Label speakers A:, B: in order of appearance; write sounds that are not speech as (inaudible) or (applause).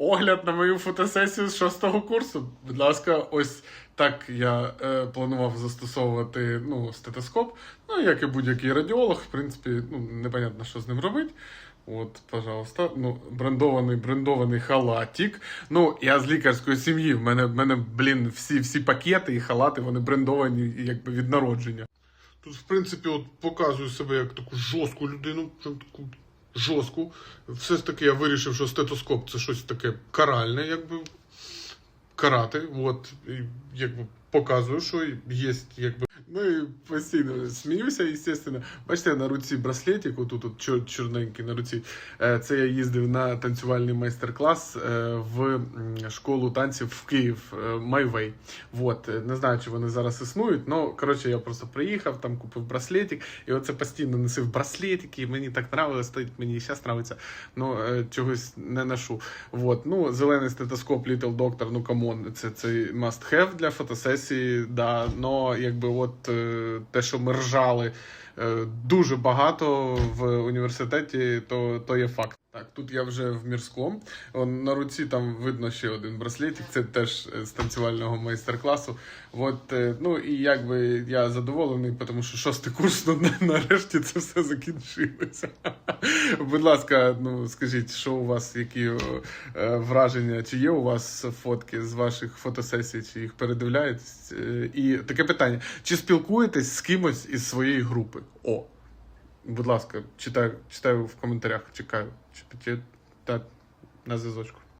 A: огляд на мою фотосесію з шостого курсу. Будь ласка, ось так я е, планував застосовувати ну, стетоскоп. Ну, як і будь-який радіолог, в принципі, ну, непонятно, що з ним робити. От, пожалуйста, ну, брендований, брендований халатик. Ну, я з лікарської сім'ї. В мене, в мене, блін, всі, всі пакети і халати, вони брендовані якби від народження. Тут, в принципі, от показую себе як таку жорстку людину, таку жорстку. Все ж таки я вирішив, що стетоскоп це щось таке каральне, якби карати. От, і, якби показую, що є, якби. Ну і постійно сміюся, звісно. Бачите, на руці браслетик, отут от чор- чорненький на руці. Е, Це я їздив на танцювальний майстер-клас е, в школу танців в Київ Way. Вот. е, Не знаю, чи вони зараз існують, але коротше, я просто приїхав, там купив браслетик, і оце постійно носив браслетики, і мені так нравилось, мені і зараз нравиться, ну чогось не ношу. Вот. Ну, зелений стетоскоп Little Doctor, ну камон, це, це must have для фотосесії, да, но якби от е, те, що ми ржали дуже багато в університеті, то, то є факт. Так, тут я вже в мірському. На руці там видно ще один браслетик, це теж е, з танцювального майстер-класу. От, е, ну і якби я задоволений, тому що шостий курс, ну на- нарешті це все закінчилося. (laughs) Будь ласка, ну скажіть, що у вас, які е, враження, чи є у вас фотки з ваших фотосесій, чи їх передивляєтесь? І таке питання: чи спілкуєтесь з кимось із своєї групи? О, будь ласка, читаю, читаю в коментарях, чекаю. Чи, чи, та, на зв'язочку.